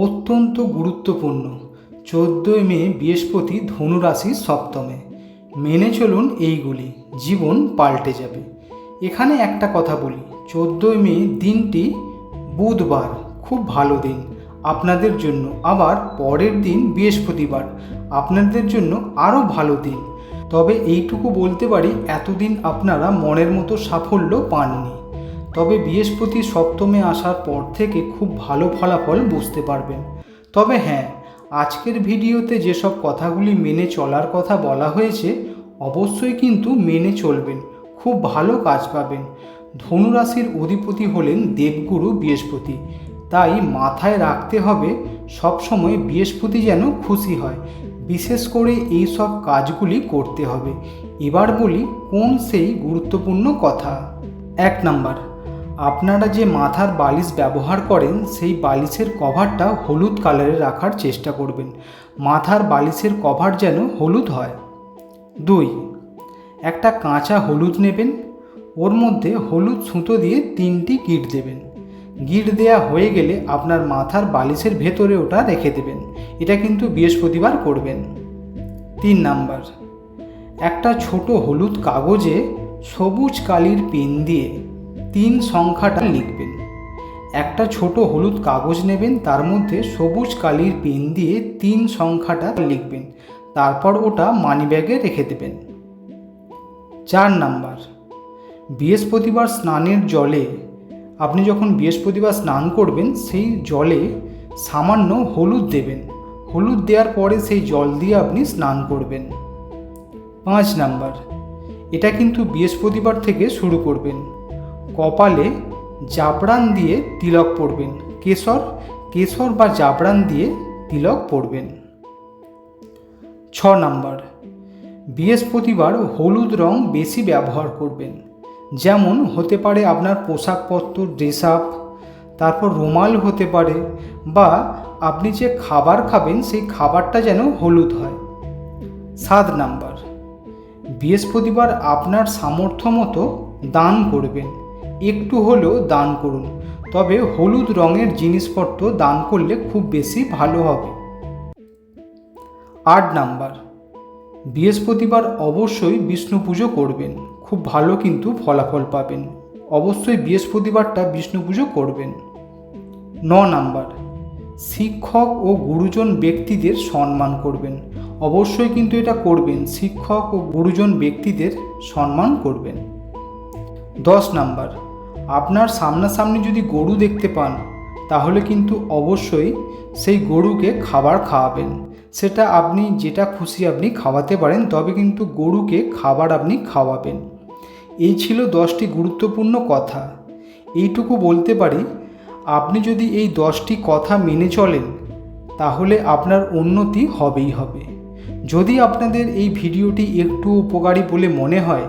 অত্যন্ত গুরুত্বপূর্ণ। চোদ্দোই মে, বৃহস্পতি ধনুরাশির সপ্তমে। মেনে চলুন এইগুলি, জীবন পাল্টে যাবে। এখানে একটা কথা বলি, চোদ্দোই মে দিনটি বুধবার, খুব ভালো দিন। আপনাদের জন্য আবার পরের দিন বৃহস্পতিবার, আপনাদের জন্য আরও ভালো দিন। তবে এইটুকু বলতে পারি, এতদিন আপনারা মনের মতো সাফল্য পাননি। তবে বৃহস্পতি সপ্তমে আসার পর থেকে খুব ভালো ফলাফল বুঝতে পারবেন। তবে হ্যাঁ আজকের ভিডিওতে যেসব কথাগুলি মেনে চলার কথা বলা হয়েছে, অবশ্যই কিন্তু মেনে চলবেন। খুব ভালো কাজ পাবেন। ধনুরাশির অধিপতি হলেন দেবগুরু বৃহস্পতি। তাই মাথায় রাখতে হবে, সবসময় বৃহস্পতি যেন খুশি হয়। বিশেষ করে এই সব কাজগুলি করতে হবে। এবার বলি কোন সেই গুরুত্বপূর্ণ কথা? এক নাম্বার আপনারা যে মাথার বালিশ ব্যবহার করেন, সেই বালিশের কভারটা হলুদ কালারে রাখার চেষ্টা করবেন। মাথার বালিশের কভার যেন হলুদ হয়। দুই, একটা কাঁচা হলুদ নেবেন। ওর মধ্যে হলুদ সুতো দিয়ে তিনটি গিট দেবেন। গিট দেয়া হয়ে গেলে আপনার মাথার বালিশের ভেতরে ওটা রেখে দেবেন। এটা কিন্তু বৃহস্পতিবার করবেন। তিন নাম্বার, একটা ছোট হলুদ কাগজে সবুজ কালির পেন দিয়ে তিন সংখ্যাটা লিখবেন। একটা ছোট হলুদ কাগজ নেবেন, তার মধ্যে সবুজ কালির পেন দিয়ে তিন সংখ্যাটা লিখবেন, তারপর ওটা মানিব্যাগে রেখে দেবেন। চার নাম্বার, বৃহস্পতিবার স্নানের জলে, আপনি যখন বৃহস্পতিবার স্নান করবেন, সেই জলে সামান্য হলুদ দেবেন। হলুদ দেওয়ার পরে সেই জল দিয়ে আপনি স্নান করবেন। পাঁচ নাম্বার, এটা কিন্তু বৃহস্পতিবার থেকে শুরু করবেন। কপালে জাবরান দিয়ে তিলক পরবেন। কেশর কেশর বা জাবরান দিয়ে তিলক পরবেন। ছ নাম্বার, বৃহস্পতিবার হলুদ রং বেশি ব্যবহার করবেন। যেমন হতে পারে আপনার পোশাকপত্র ড্রেস আপ তারপর রুমাল হতে পারে বা আপনি যে খাবার খাবেন সেই খাবারটা যেন হলুদ হয়। সাত নাম্বার, বৃহস্পতিবার আপনার সামর্থ্য মতো দান করবেন। একটু হলেও দান করুন। তবে হলুদ রঙের জিনিসপত্র দান করলে খুব বেশি ভালো হবে। আট নাম্বার। বৃহস্পতিবার অবশ্যই বিষ্ণু পুজো করবেন। খুব ভালো কিন্তু ফলাফল পাবেন। অবশ্যই বৃহস্পতিবারটা বিষ্ণু পুজো করবেন। ন নাম্বার। শিক্ষক ও গুরুজন ব্যক্তিদের সম্মান করবেন। অবশ্যই কিন্তু এটা করবেন। শিক্ষক ও গুরুজন ব্যক্তিদের সম্মান করবেন। দশ নাম্বার। আপনার সামনাসামনি যদি গরু দেখতে পান, তাহলে কিন্তু অবশ্যই সেই গরুকে খাবার খাওয়াবেন। সেটা আপনি যেটা খুশি আপনি খাওয়াতে পারেন, তবে কিন্তু গরুকে খাবার আপনি খাওয়াবেন। এই ছিল দশটি গুরুত্বপূর্ণ কথা। এইটুকু বলতে পারি, আপনি যদি এই দশটি কথা মেনে চলেন, তাহলে আপনার উন্নতি হবেই হবে। যদি আপনাদের এই ভিডিওটি একটু উপকারী বলে মনে হয়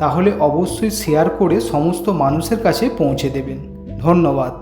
তাহলে অবশ্যই শেয়ার করে সমস্ত মানুষের কাছে পৌঁছে দেবেন। ধন্যবাদ।